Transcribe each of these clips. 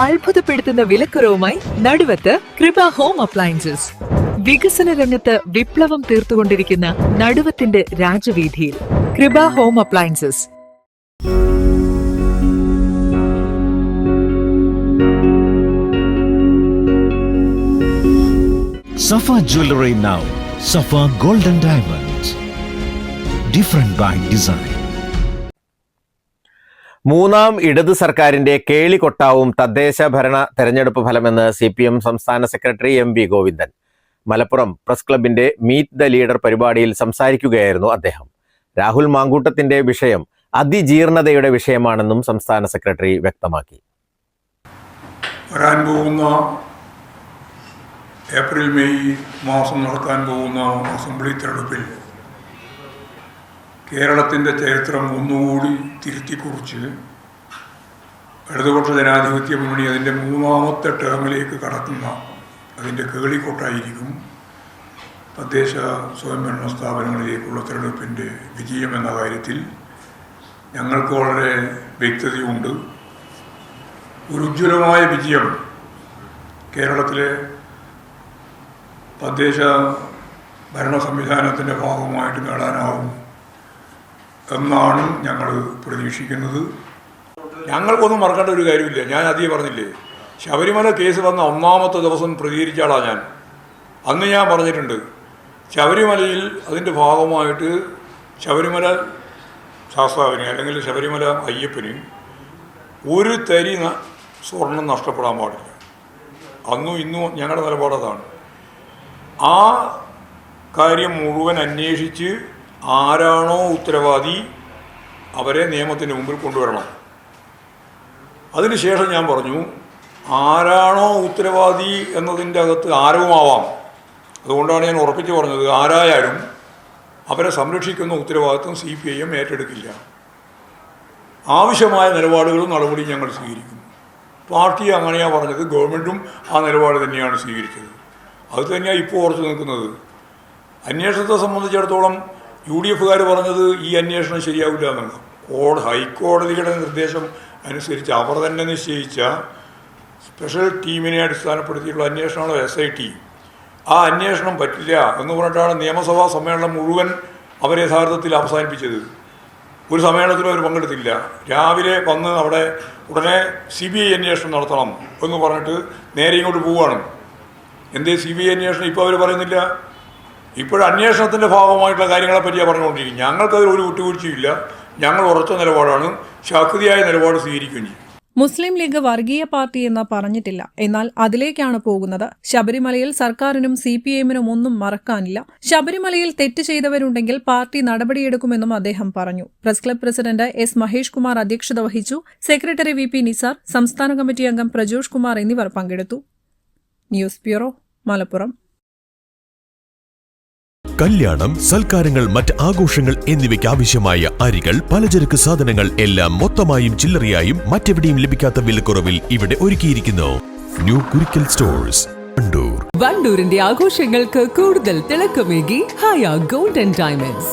അത്ഭുതപ്പെടുത്തുന്ന വിലക്കുറവുമായി നടുവത്ത് കൃപ home appliances. വികസന രംഗത്ത് വിപ്ലവം തീർത്തുകൊണ്ടിരിക്കുന്ന നടുവത്തിന്റെ രാജവീതിയിൽ Kripa home appliances. Safa jewellery now Safa golden diamond. Different by design. മൂന്നാം ഇടത് സർക്കാരിന്റെ കേളികൊട്ടാവും തദ്ദേശ ഭരണ തെരഞ്ഞെടുപ്പ് ഫലമെന്ന് സി പി എം സംസ്ഥാന secretary M V Govindan. Malappuram press ക്ലബിന്റെ മീറ്റ് ദ ലീഡർ പരിപാടിയിൽ സംസാരിക്കുകയായിരുന്നു അദ്ദേഹം. രാഹുൽ മാങ്കൂട്ടത്തിന്റെ വിഷയം അതിജീർണതയുടെ വിഷയമാണെന്നും സംസ്ഥാന സെക്രട്ടറി വ്യക്തമാക്കി. വരാൻ ഏപ്രിൽ മെയ് മാസം നടക്കാൻ പോകുന്ന അസംബ്ലി തെരഞ്ഞെടുപ്പിൽ കേരളത്തിന്റെ ചരിത്രം ഒന്നുകൂടി തിരുത്തിക്കുറിച്ച് ഇടതുപക്ഷ ജനാധിപത്യ മുന്നണി അതിന്റെ മൂന്നാമത്തെ ടേമിലേക്ക് കടക്കുന്ന അതിന്റെ കേളിക്കൊട്ടായിരിക്കും തദ്ദേശ സ്വയംഭരണ സ്ഥാപനങ്ങളിലേക്കുള്ള തെരഞ്ഞെടുപ്പിന്റെ വിജയം എന്ന കാര്യത്തിൽ ഞങ്ങൾക്ക് വളരെ വ്യക്തതയുണ്ട്. ഒരു ഉജ്ജ്വലമായ വിജയം കേരളത്തിലെ തദ്ദേശ ഭരണ സംവിധാനത്തിന്റെ ഭാഗമായിട്ട് നേടാനാവും എന്നാണ് ഞങ്ങൾ പ്രതീക്ഷിക്കുന്നത്. ഞങ്ങൾക്കൊന്നും മറക്കേണ്ട ഒരു കാര്യമില്ല. ഞാൻ അധികം പറഞ്ഞില്ലേ? ശബരിമല കേസ് വന്ന ഒന്നാമത്തെ ദിവസം പ്രതികരിച്ചാളാ ഞാൻ. അന്ന് ഞാൻ പറഞ്ഞിട്ടുണ്ട് ശബരിമലയിൽ അതിന്റെ ഭാഗമായിട്ട് ശബരിമല ശാസ്താവിന് അല്ലെങ്കിൽ ശബരിമല അയ്യപ്പന് ഒരു തരി സ്വർണം നഷ്ടപ്പെടാൻ പാടില്ല. അന്നും ഇന്നും ഞങ്ങളുടെ നിലപാടതാണ് ആ കാര്യം മുഴുവൻ അന്വേഷിച്ച് ആരാണോ ഉത്തരവാദി അവരെ നിയമത്തിന് മുമ്പിൽ കൊണ്ടുവരണം. അതിനുശേഷം ഞാൻ പറഞ്ഞു ആരാണോ ഉത്തരവാദി എന്നതിന്റെ അകത്ത് ആരവുമാവാം. അതുകൊണ്ടാണ് ഞാൻ ഉറപ്പിച്ച് പറഞ്ഞത് ആരായാലും അവരെ സംരക്ഷിക്കുന്ന ഉത്തരവാദിത്വം സി പി ഐ എം ഏറ്റെടുക്കില്ല. ആവശ്യമായ നിലപാടുകളും നടപടിയും ഞങ്ങൾ സ്വീകരിക്കും പാർട്ടി അങ്ങനെയാണ് പറഞ്ഞത് ഗവൺമെന്റും ആ നിലപാട് തന്നെയാണ് സ്വീകരിച്ചത്. അത് തന്നെയാണ് ഇപ്പോൾ ഓർത്ത് നിൽക്കുന്നത്. അന്വേഷണത്തെ സംബന്ധിച്ചിടത്തോളം യു ഡി എഫുകാർ പറഞ്ഞത് ഈ അന്വേഷണം ശരിയാവില്ല എന്നാണ്. കോട ഹൈക്കോടതിയുടെ നിർദ്ദേശം അനുസരിച്ച് അവർ തന്നെ നിശ്ചയിച്ച സ്പെഷ്യൽ ടീമിനെ അടിസ്ഥാനപ്പെടുത്തിയിട്ടുള്ള അന്വേഷണമാണ് എസ് ഐ ടി. ആ അന്വേഷണം പറ്റില്ല എന്ന് പറഞ്ഞിട്ടാണ് നിയമസഭാ സമ്മേളനം മുഴുവൻ അവർ യഥാർത്ഥത്തിൽ അവസാനിപ്പിച്ചത്. ഒരു സമ്മേളനത്തിലും അവർ പങ്കെടുത്തില്ല. രാവിലെ വന്ന് അവിടെ ഉടനെ സി ബി ഐ അന്വേഷണം നടത്തണം എന്ന് പറഞ്ഞിട്ട് നേരെ ഇങ്ങോട്ട് പോവുകയാണ്. എന്തേ സി ബി ഐ അന്വേഷണം ഇപ്പോൾ അവർ പറയുന്നില്ല? ഇപ്പോഴും അന്വേഷണത്തിന്റെ ഭാഗമായിട്ടുള്ള കാര്യങ്ങളെ പറ്റിയാണ് പറഞ്ഞുകൊണ്ടിരിക്കും ഞങ്ങൾക്കതിൽ ഒരു വിട്ടുവീഴ്ചയില്ല ഞങ്ങൾ ഉറച്ച നിലപാടാണ്. ശാക്തിയായ നിലപാട് സ്വീകരിക്കുകയും ചെയ്യും. മുസ്ലിം ലീഗ് വർഗീയ പാർട്ടി എന്ന് പറഞ്ഞിട്ടില്ല. എന്നാൽ അതിലേക്കാണ് പോകുന്നത്. ശബരിമലയിൽ സർക്കാരിനും സി പി എമ്മിനും ഒന്നും മറക്കാനില്ല. ശബരിമലയിൽ തെറ്റ് ചെയ്തവരുണ്ടെങ്കിൽ പാർട്ടി നടപടിയെടുക്കുമെന്നും അദ്ദേഹം പറഞ്ഞു. Press club president S Mahesh Kumar അധ്യക്ഷത വഹിച്ചു. സെക്രട്ടറി വി പി നിസാർ സംസ്ഥാന കമ്മിറ്റി അംഗം പ്രജോഷ് കുമാർ എന്നിവർ പങ്കെടുത്തു. News bureau Malappuram. കല്യാണം സൽക്കാരങ്ങൾ മറ്റ് ആഘോഷങ്ങൾ എന്നിവയ്ക്ക് ആവശ്യമായ അരികൾ പലചരക്ക് സാധനങ്ങൾ എല്ലാം മൊത്തമായും ചില്ലറയായും മറ്റെവിടെയും ലഭിക്കാത്ത വിലക്കുറവിൽ ഇവിടെ ഒരുക്കിയിരിക്കുന്നു. ന്യൂ കുരിക്കൽ സ്റ്റോഴ്സ് വണ്ടൂർ വണ്ടൂരിന്റെ ആഘോഷങ്ങൾക്ക് കൂടുതൽ തിളക്കമേകി ഹായ ഗോൾഡൻ ഡയമണ്ട്സ്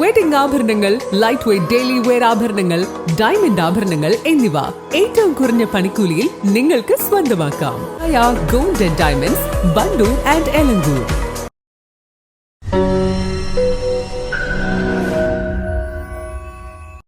വെഡിംഗ് ആഭരണങ്ങൾ ലൈറ്റ് വെയ്റ്റ് ഡെയിലി വെയർ ആഭരണങ്ങൾ ഡയമണ്ട് ആഭരണങ്ങൾ എന്നിവ ഏറ്റവും കുറഞ്ഞ പണിക്കൂലിയിൽ നിങ്ങൾക്ക് സ്വന്തമാക്കാം. Haya golden diamonds Bandoor and Elankur.